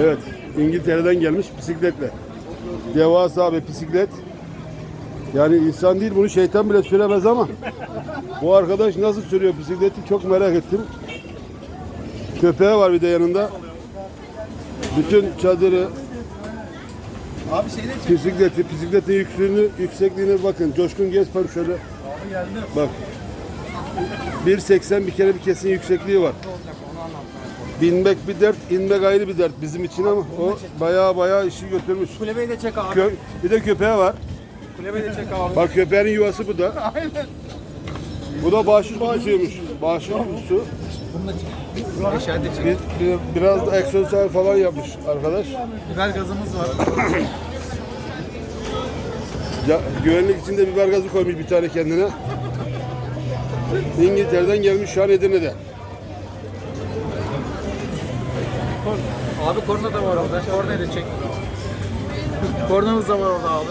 Evet, İngiltere'den gelmiş bisikletle. Devasa bir bisiklet. Yani insan değil bunu şeytan bile süremez ama bu arkadaş nasıl sürüyor bisikleti çok merak ettim. Köpeği var bir de yanında. Bütün çadırı, Abi şeyde bisikleti, bisikletin yüksekliğini, yüksekliğine bakın. Coşkun bak şöyle. Abi geldi. Bak. 1.80 bir kere bir kesin yüksekliği var. Binmek bir dert, inmek ayrı bir dert bizim için ama o bayağı bayağı işi götürmüş. Kulebeyi de çek abi. Kö- bir de köpeği var. Kulebeyi de çek abi. Bak köpeğin yuvası bu da. Aynen. Bu da bahşiş kutusuymuş. Bahşiş kutusu. Bir, bir- biraz da egzoz falan yapmış arkadaş. Biber gazımız var. Ya, güvenlik için de biber gazı koymuş bir tane kendine. İngiltere'den gelmiş şu an Edirne'de. Abi korna da var orada. Kornayı da çek. Kornamız da var orada abi.